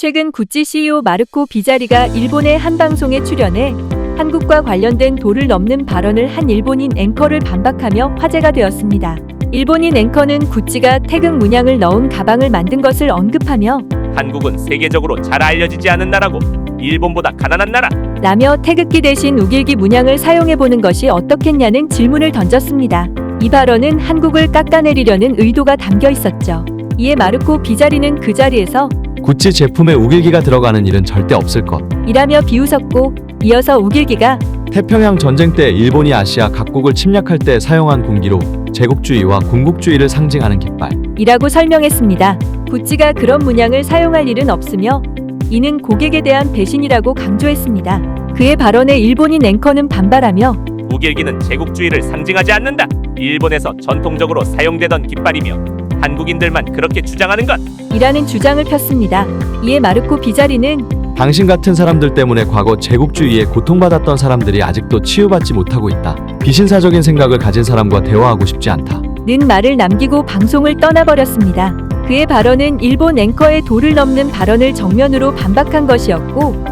최근 구찌 CEO 마르코 비자리가 일본의 한 방송에 출연해 한국과 관련된 도를 넘는 발언을 한 일본인 앵커를 반박하며 화제가 되었습니다. 일본인 앵커는 구찌가 태극 문양을 넣은 가방을 만든 것을 언급하며 한국은 세계적으로 잘 알려지지 않은 나라고 일본보다 가난한 나라. 라며 태극기 대신 우길기 문양을 사용해보는 것이 어떻겠냐는 질문을 던졌습니다. 이 발언은 한국을 깎아내리려는 의도가 담겨 있었죠. 이에 마르코 비자리는 그 자리에서 구찌 제품에 우길기가 들어가는 일은 절대 없을 것. 이라며 비웃었고 이어서 우길기가 태평양 전쟁 때 일본이 아시아 각국을 침략할 때 사용한 군기로 제국주의와 군국주의를 상징하는 깃발. 이라고 설명했습니다. 구찌가 그런 문양을 사용할 일은 없으며 이는 고객에 대한 배신이라고 강조했습니다. 그의 발언에 일본인 앵커는 반발하며 우길기는 제국주의를 상징하지 않는다. 일본에서 전통적으로 사용되던 깃발이며 한국인들만 그렇게 주장하는 것. 이라는 주장을 폈습니다. 이에 마르코 비자리는 당신 같은 사람들 때문에 과거 제국주의에 고통받았던 사람들이 아직도 치유받지 못하고 있다. 비신사적인 생각을 가진 사람과 대화하고 싶지 않다. 는 말을 남기고 방송을 떠나버렸습니다. 그의 발언은 일본 앵커의 도를 넘는 발언을 정면으로 반박한 것이었고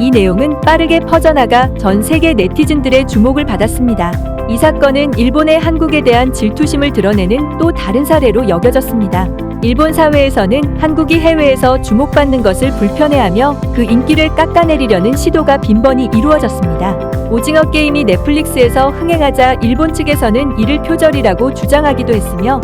이 내용은 빠르게 퍼져나가 전 세계 네티즌들의 주목을 받았습니다. 이 사건은 일본의 한국에 대한 질투심을 드러내는 또 다른 사례로 여겨졌습니다. 일본 사회에서는 한국이 해외에서 주목받는 것을 불편해하며 그 인기를 깎아내리려는 시도가 빈번히 이루어졌습니다. 오징어 게임이 넷플릭스에서 흥행하자 일본 측에서는 이를 표절이라고 주장하기도 했으며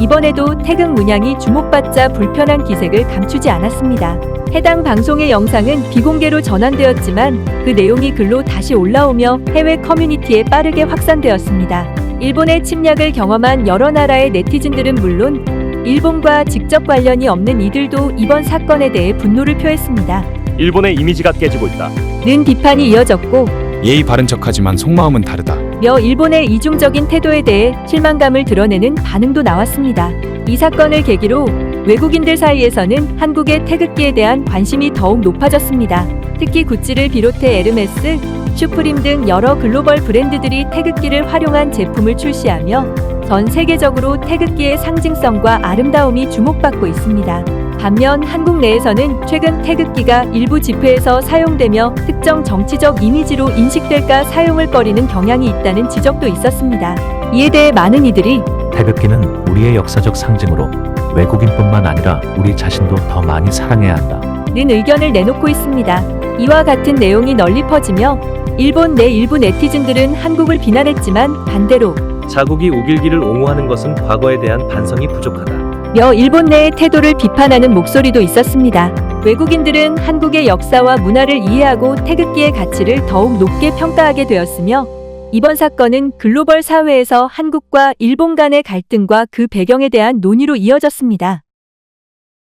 이번에도 태극 문양이 주목받자 불편한 기색을 감추지 않았습니다. 해당 방송의 영상은 비공개로 전환되었지만 그 내용이 글로 다시 올라오며 해외 커뮤니티에 빠르게 확산되었습니다. 일본의 침략을 경험한 여러 나라의 네티즌들은 물론 일본과 직접 관련이 없는 이들도 이번 사건에 대해 분노를 표했습니다. 일본의 이미지가 깨지고 있다. 는 비판이 이어졌고 예의 바른 척하지만 속마음은 다르다. 며 일본의 이중적인 태도에 대해 실망감을 드러내는 반응도 나왔습니다. 이 사건을 계기로 외국인들 사이에서는 한국의 태극기에 대한 관심이 더욱 높아졌습니다. 특히 구찌를 비롯해 에르메스, 슈프림 등 여러 글로벌 브랜드들이 태극기를 활용한 제품을 출시하며 전 세계적으로 태극기의 상징성과 아름다움이 주목받고 있습니다. 반면 한국 내에서는 최근 태극기가 일부 집회에서 사용되며 특정 정치적 이미지로 인식될까 사용을 꺼리는 경향이 있다는 지적도 있었습니다. 이에 대해 많은 이들이 태극기는 우리의 역사적 상징으로 외국인뿐만 아니라 우리 자신도 더 많이 사랑해야 한다. 는 의견을 내놓고 있습니다. 이와 같은 내용이 널리 퍼지며 일본 내 일부 네티즌들은 한국을 비난했지만 반대로 자국이 우길기를 옹호하는 것은 과거에 대한 반성이 부족하다. 며 일본 내의 태도를 비판하는 목소리도 있었습니다. 외국인들은 한국의 역사와 문화를 이해하고 태극기의 가치를 더욱 높게 평가하게 되었으며 이번 사건은 글로벌 사회에서 한국과 일본 간의 갈등과 그 배경에 대한 논의로 이어졌습니다.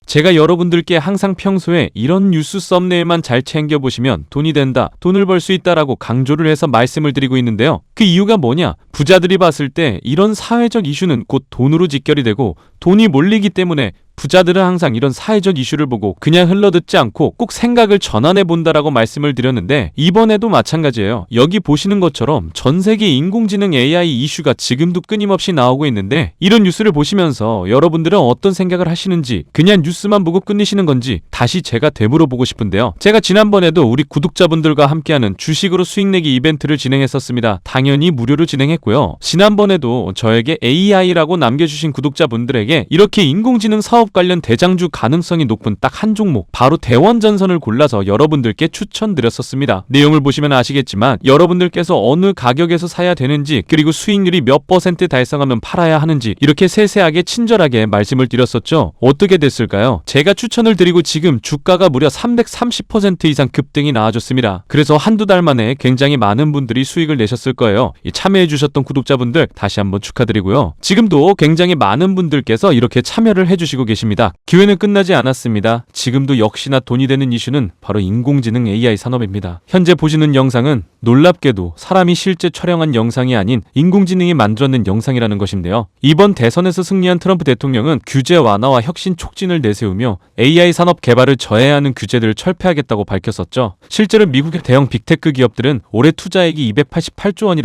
제가 여러분들께 항상 평소에 이런 뉴스 썸네일만 잘 챙겨보시면 돈이 된다, 돈을 벌 수 있다라고 강조를 해서 말씀을 드리고 있는데요. 그 이유가 뭐냐? 부자들이 봤을 때 이런 사회적 이슈는 곧 돈으로 직결이 되고 돈이 몰리기 때문에 부자들은 항상 이런 사회적 이슈를 보고 그냥 흘러듣지 않고 꼭 생각을 전환해 본다라고 말씀을 드렸는데 이번에도 마찬가지예요. 여기 보시는 것처럼 전 세계 인공지능 AI 이슈가 지금도 끊임없이 나오고 있는데 이런 뉴스를 보시면서 여러분들은 어떤 생각을 하시는지 그냥 뉴스만 보고 끝내시는 건지 다시 제가 되물어 보고 싶은데요. 제가 지난번에도 우리 구독자분들과 함께하는 주식으로 수익 내기 이벤트를 진행했었습니다. 당 연히 무료로 진행했고요. 지난번에도 저에게 AI라고 남겨주신 구독자분들에게 이렇게 인공지능 사업 관련 대장주 가능성이 높은 딱 한 종목 바로 대원전선을 골라서 여러분들께 추천드렸었습니다. 내용을 보시면 아시겠지만 여러분들께서 어느 가격에서 사야 되는지 그리고 수익률이 몇 퍼센트 달성하면 팔아야 하는지 이렇게 세세하게 친절하게 말씀을 드렸었죠. 어떻게 됐을까요? 제가 추천을 드리고 지금 주가가 무려 330% 이상 급등이 나와줬습니다. 그래서 한두 달 만에 굉장히 많은 분들이 수익을 내셨을 거예요. 이 참여해주셨던 구독자분들 다시 한번 축하드리고요. 지금도 굉장히 많은 분들께서 이렇게 참여를 해주시고 계십니다. 기회는 끝나지 않았습니다. 지금도 역시나 돈이 되는 이슈는 바로 인공지능 AI 산업입니다. 현재 보시는 영상은 놀랍게도 사람이 실제 촬영한 영상이 아닌 인공지능이 만들어낸 영상이라는 것인데요. 이번 대선에서 승리한 트럼프 대통령은 규제 완화와 혁신 촉진을 내세우며 AI 산업 개발을 저해하는 규제들을 철폐하겠다고 밝혔었죠. 실제로 미국의 대형 빅테크 기업들은 올해 투자액이 288조 원이라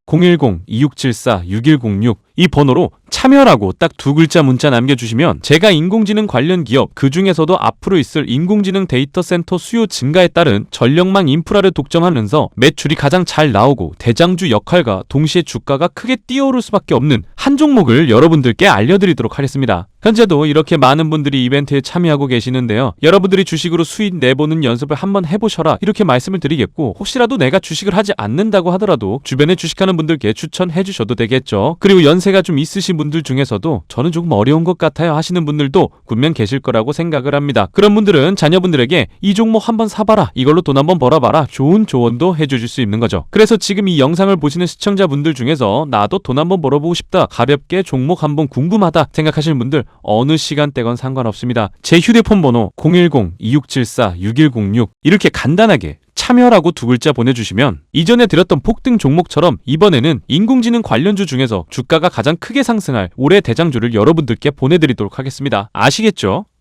010-2674-6106 이 번호로 참여라고 딱 두 글자 문자 남겨주시면 제가 인공지능 관련 기업 그 중에서도 앞으로 있을 인공지능 데이터 센터 수요 증가에 따른 전력망 인프라를 독점하면서 매출이 가장 잘 나오고 대장주 역할과 동시에 주가가 크게 뛰어오를 수밖에 없는 한 종목을 여러분들께 알려드리도록 하겠습니다. 현재도 이렇게 많은 분들이 이벤트에 참여하고 계시는데요. 여러분들이 주식으로 수익 내보는 연습을 한번 해보셔라 이렇게 말씀을 드리겠고 혹시라도 내가 주식을 하지 않는다고 하더라도 주변에 주식하는 분들께 추천해 주셔도 되겠죠. 그리고 연세가 좀 있으신 분들 중에서도 저는 조금 어려운 것 같아요 하시는 분들도 분명 계실 거라고 생각을 합니다. 그런 분들은 자녀분들에게 이 종목 한번 사봐라 이걸로 돈 한번 벌어봐라 좋은 조언도 해주실 수 있는 거죠. 그래서 지금 이 영상을 보시는 시청자분들 중에서 나도 돈 한번 벌어보고 싶다 가볍게 종목 한번 궁금하다 생각하시는 분들 어느 시간대건 상관없습니다. 제 휴대폰 번호 010-2674-6106 이렇게 간단하게 참여라고 두 글자 보내주시면 이전에 드렸던 폭등 종목처럼 이번에는 인공지능 관련주 중에서 주가가 가장 크게 상승할 올해 대장주를 여러분들께 보내드리도록 하겠습니다. 아시겠죠?